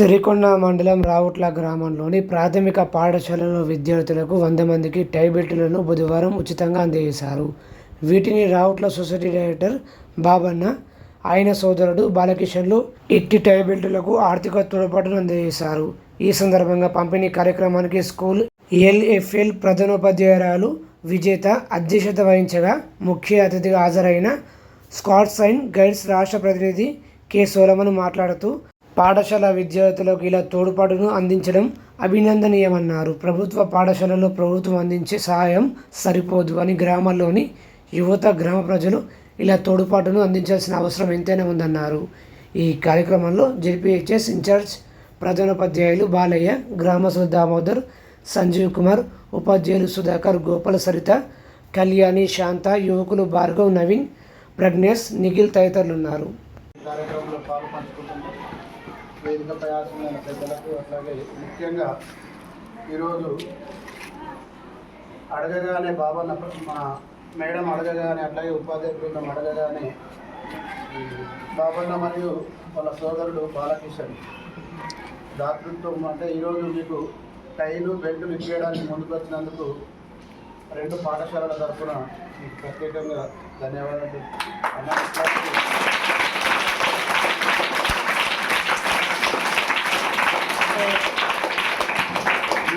సిరికొండ మండలం రావుట్ల గ్రామంలోని ప్రాథమిక పాఠశాలలో విద్యార్థులకు వంద మందికి టైబెల్టులను బుధవారం ఉచితంగా అందజేశారు. వీటిని రావుట్ల సొసైటీ డైరెక్టర్ బాబన్న ఆయన సోదరుడు బాలకిషన్లు ఇట్టి టైబెల్టులకు ఆర్థిక తోడ్పాటును అందజేశారు. ఈ సందర్భంగా పంపిణీ కార్యక్రమానికి స్కూల్ ఎల్ఎఫ్ఎల్ ప్రధానోపాధ్యాయురాలు విజేత అధ్యక్షత వహించగా ముఖ్య అతిథిగా హాజరైన స్కాట్స్ అండ్ గైడ్స్ రాష్ట్ర ప్రతినిధి కె సోలమన్ మాట్లాడుతూ పాఠశాల విద్యార్థులకు ఇలా తోడ్పాటును అందించడం అభినందనీయమన్నారు. ప్రభుత్వ పాఠశాలలో ప్రభుత్వం అందించే సహాయం సరిపోదు అని గ్రామాల్లోని యువత గ్రామ ప్రజలు ఇలా తోడ్పాటును అందించాల్సిన అవసరం ఎంతైనా ఉందన్నారు. ఈ కార్యక్రమంలో జెడ్పీహెచ్ఎస్ ఇన్ఛార్జ్ ప్రధానోపాధ్యాయులు బాలయ్య గ్రామస్తులు దామోదర్ సంజీవ్ కుమార్ ఉపాధ్యాయులు సుధాకర్ గోపాల సరిత కళ్యాణి శాంత యువకులు భార్గవ్ నవీన్ ప్రజ్ఞేష్ నిఖిల్ తదితరులు ఉన్నారు ఈ కార్యక్రమంలో పాలు పంచుకుంటున్నాం వేదికపై ఆసమైన పెద్దలకు అట్లాగే ముఖ్యంగా ఈరోజు అడగగానే బాబన్న మా మేడం అడగగానే అట్లాగే ఉపాధ్యాయ బృందం అడగగానే బాబన్న మరియు వాళ్ళ సోదరుడు బాలకిషన్. దాతృత్వం అంటే ఈరోజు మీకు టైలు బెల్టులు ఇచ్చేయడానికి ముందుకు వచ్చినందుకు రెండు పాఠశాలల తరఫున మీకు ప్రత్యేకంగా ధన్యవాదాలు.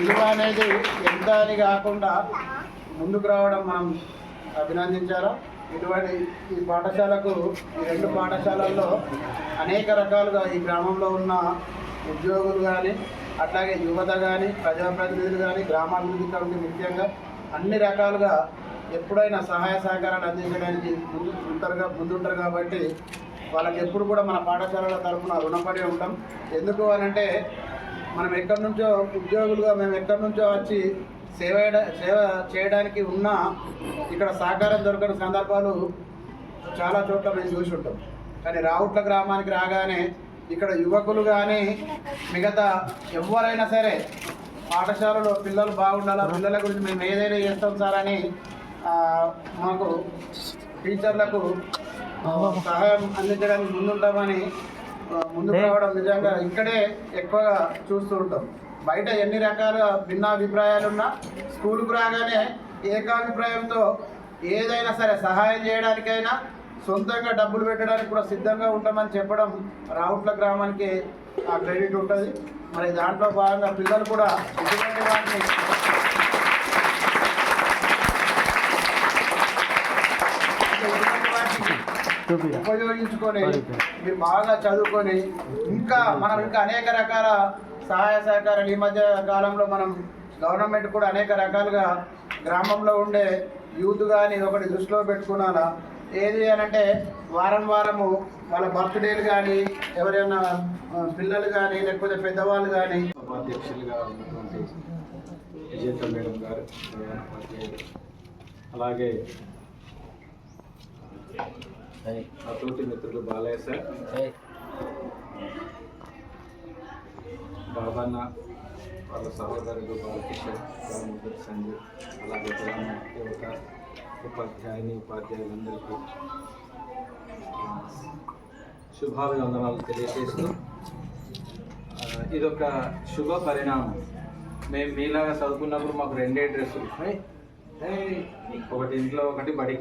విలువ అనేది ఎంత అని కాకుండా ముందుకు రావడం మనం అభినందించారా ఇటువంటి ఈ పాఠశాలకు ఈ రెండు పాఠశాలల్లో అనేక రకాలుగా ఈ గ్రామంలో ఉన్న ఉద్యోగులు కానీ అట్లాగే యువత కానీ ప్రజాప్రతినిధులు కానీ గ్రామాభివృద్ధి కమిటీ ముఖ్యంగా అన్ని రకాలుగా ఎప్పుడైనా సహాయ సహకారాలు అందించడానికి ముందు ఉంటారుగా ముందుంటారు కాబట్టి వాళ్ళకి ఎప్పుడు కూడా మన పాఠశాలల తరఫున రుణపడి ఉంటాం. ఎందుకు అనంటే మనం ఎక్కడి నుంచో ఉద్యోగులుగా మేము ఎక్కడి నుంచో వచ్చి సేవ సేవ చేయడానికి ఉన్నా ఇక్కడ సహకారం దొరకని సందర్భాలు చాలా చోట్ల మేము చూసి ఉంటాం కానీ రావుట్ల గ్రామానికి రాగానే ఇక్కడ యువకులు కానీ మిగతా ఎవరైనా సరే పాఠశాలలో పిల్లలు బాగుండాలా పిల్లల గురించి మేము ఏదైనా చేస్తాం సార్ అని మాకు టీచర్లకు సహాయం అందించడానికి ముందుంటామని ముందుకు రావడం నిజంగా ఇక్కడే ఎక్కువగా చూస్తూ ఉంటాం. బయట ఎన్ని రకాల భిన్నాభిప్రాయాలు ఉన్నా స్కూల్కు రాగానే ఏకాభిప్రాయంతో ఏదైనా సరే సహాయం చేయడానికైనా సొంతంగా డబ్బులు పెట్టడానికి కూడా సిద్ధంగా ఉంటామని చెప్పడం రావుట్ల గ్రామానికి ఆ క్రెడిట్ ఉంటుంది. మరి దాంట్లో భాగంగా పిల్లలు కూడా ఇటువంటి వాటిని ఇటువంటి వాటిని ఉపయోగించుకొని మీరు బాగా చదువుకొని ఇంకా మనం ఇంకా అనేక రకాల సహాయ సహకారాలు ఈ మధ్య కాలంలో మనం గవర్నమెంట్ కూడా అనేక రకాలుగా గ్రామంలో ఉండే యూత్ కానీ ఒకటి దృష్టిలో పెట్టుకున్నారా? ఏది అని అంటే వారం వారము వాళ్ళ బర్త్డేలు కానీ ఎవరైనా పిల్లలు కానీ లేకపోతే పెద్దవాళ్ళు కానీ ఉపాధ్యక్షులుగా ఉన్నటువంటి విజేత మేడం గారు అలాగే నా తోటి మిత్రులు బాలయ్య సార్. బాబన్న వాళ్ళ సహోదరుడు బాలకిషోర్ గ్రామోదర్ సంజయ్ అలాగే గ్రామ యువత ఉపాధ్యాయుని ఉపాధ్యాయులందరికీ శుభాభివందనాలు తెలియజేస్తూ ఇదొక శుభ పరిణామం. మేము మీలాగా చదువుకున్నప్పుడు మాకు రెండే డ్రెస్సులు. ఒకటి ఇంట్లో ఒకటి బడి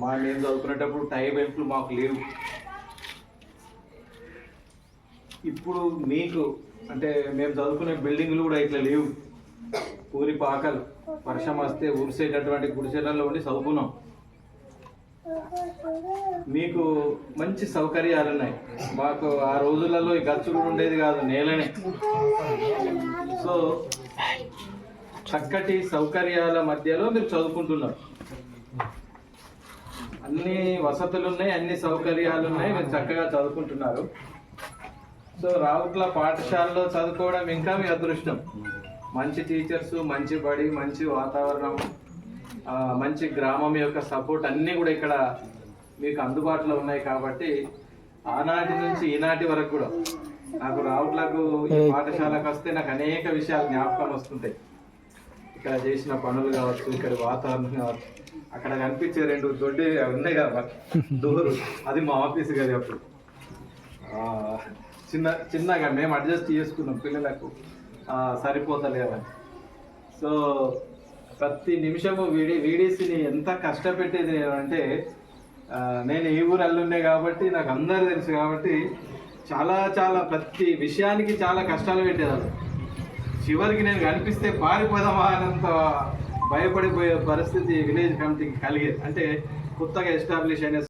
మా మేము చదువుకునేటప్పుడు టై బెల్ట్లు మాకు లేవు. ఇప్పుడు మీకు అంటే మేము చదువుకునే బిల్డింగ్లు కూడా ఇట్లా లేవు. ఊరి పాకలు వర్షం వస్తే ఉరిసేటటువంటి గుడిసెలలో ఉండి చదువుకున్నాం. మీకు మంచి సౌకర్యాలు ఉన్నాయి. మాకు ఆ రోజులలో ఈ గచ్చు కూడా ఉండేది కాదు నేలనే. సో చక్కటి సౌకర్యాల మధ్యలో మీరు చదువుకుంటున్నారు. అన్ని వసతులు ఉన్నాయి అన్ని సౌకర్యాలు ఉన్నాయి మీరు చక్కగా చదువుకుంటున్నారు. సో రావుట్ల పాఠశాలలో చదువుకోవడం ఇంకా మీ అదృష్టం. మంచి టీచర్స్ మంచి బడి మంచి వాతావరణం మంచి గ్రామం యొక్క సపోర్ట్ అన్నీ కూడా ఇక్కడ మీకు అందుబాటులో ఉన్నాయి కాబట్టి ఆనాటి నుంచి ఈనాటి వరకు కూడా నాకు రావుట్లకు ఈ పాఠశాలకు వస్తే నాకు అనేక విషయాలు జ్ఞాపకం వస్తుంటాయి. ఇక్కడ చేసిన పనులు కావచ్చు ఇక్కడ వాతావరణం కావచ్చు. అక్కడ కనిపించే రెండు దొడ్డి అవి ఉన్నాయి కదా డోరు. అది మా ఆఫీస్ కదా అప్పుడు. చిన్న చిన్నగా మేము అడ్జస్ట్ చేసుకున్నాం పిల్లలకు. ఆ, సరిపోతలేవని సో ప్రతి నిమిషము వీడి వీడిసిని ఎంత కష్టపెట్టేది నేను అంటే నేను ఈ ఊరు అల్లున్నే కాబట్టి నాకు అందరు తెలుసు కాబట్టి చాలా చాలా ప్రతి విషయానికి చాలా కష్టాలు పెట్టేదాన్ని. చివరికి నేను కనిపిస్తే పారిపోదామా అనంత భయపడిపోయే పరిస్థితి విలేజ్ కమిటీకి కలిగేది అంటే కొత్తగా ఎస్టాబ్లిష్ అయిన